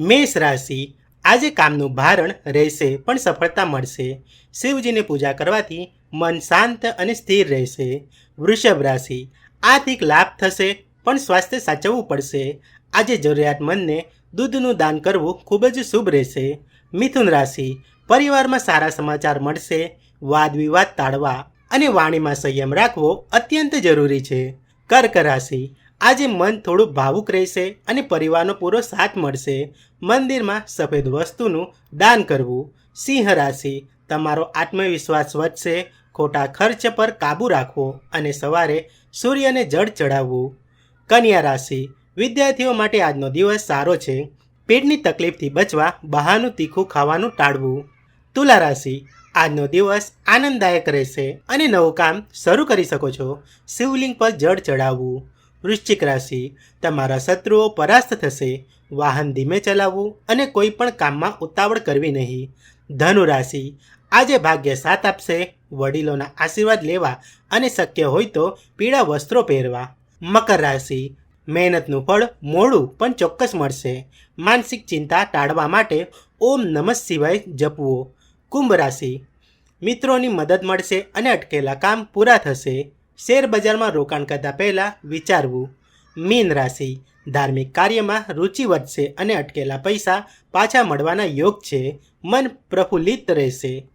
મેષ રાશિ આજે કામનું ભારણ રહેશે, પણ સફળતા મળશે. શિવજીની પૂજા કરવાથી મન શાંત અને સ્થિર રહેશે. વૃષભ રાશિ આર્થિક લાભ થશે, પણ સ્વાસ્થ્ય સાચવવું પડશે. આજે જરૂરિયાતમંદને દૂધનું દાન કરવું ખૂબ જ શુભ રહેશે. મિથુન રાશિ પરિવારમાં સારા સમાચાર મળશે વાદ વિવાદ ટાળવા અને વાણીમાં સંયમ રાખવો અત્યંત જરૂરી છે. કર્ક રાશિ આજે મન થોડું ભાવુક રહેશે અને પરિવારનો પૂરો સાથ મળશે. મંદિરમાં સફેદ વસ્તુનું દાન કરવું. સિંહ રાશિ, તમારો આત્મવિશ્વાસ વધશે. ખોટા ખર્ચ પર કાબૂ રાખવો અને સવારે સૂર્યને જળ ચડાવવું. કન્યા રાશિ, વિદ્યાર્થીઓ માટે આજનો દિવસ સારો છે. પેટની તકલીફથી બચવા બહારનું તીખું ખાવાનું ટાળવું. તુલા રાશિ, આજનો દિવસ આનંદદાયક રહેશે અને નવું કામ શરૂ કરી શકો છો. શિવલિંગ પર જળ ચડાવવું. વૃશ્ચિક રાશિ, તમારા શત્રુઓ પરાસ્ત થશે, વાહન ધીમે ચલાવવું અને કોઈ પણ કામમાં ઉતાવળ કરવી નહીં. ધનુ રાશિ, આજે ભાગ્ય સાથ આપશે, વડીલોના આશીર્વાદ લેવા અને શક્ય હોય તો પીળા વસ્ત્રો પહેરવા. મકર રાશિ, મહેનતનું ફળ મોડું પણ ચોક્કસ મળશે. માનસિક ચિંતા ટાળવા માટે ઓમ નમઃ શિવાય જપવો. કુંભ રાશિ, મિત્રોની મદદ મળશે અને અટકેલા કામ પૂરા થશે. શેર બજારમાં રોકાણ કરતા પહેલાં વિચારવું. મીન રાશિ. ધાર્મિક કાર્યમાં રુચિ વધશે અને અટકેલા પૈસા પાછા મળવાના યોગ છે. મન પ્રફુલ્લિત રહેશે.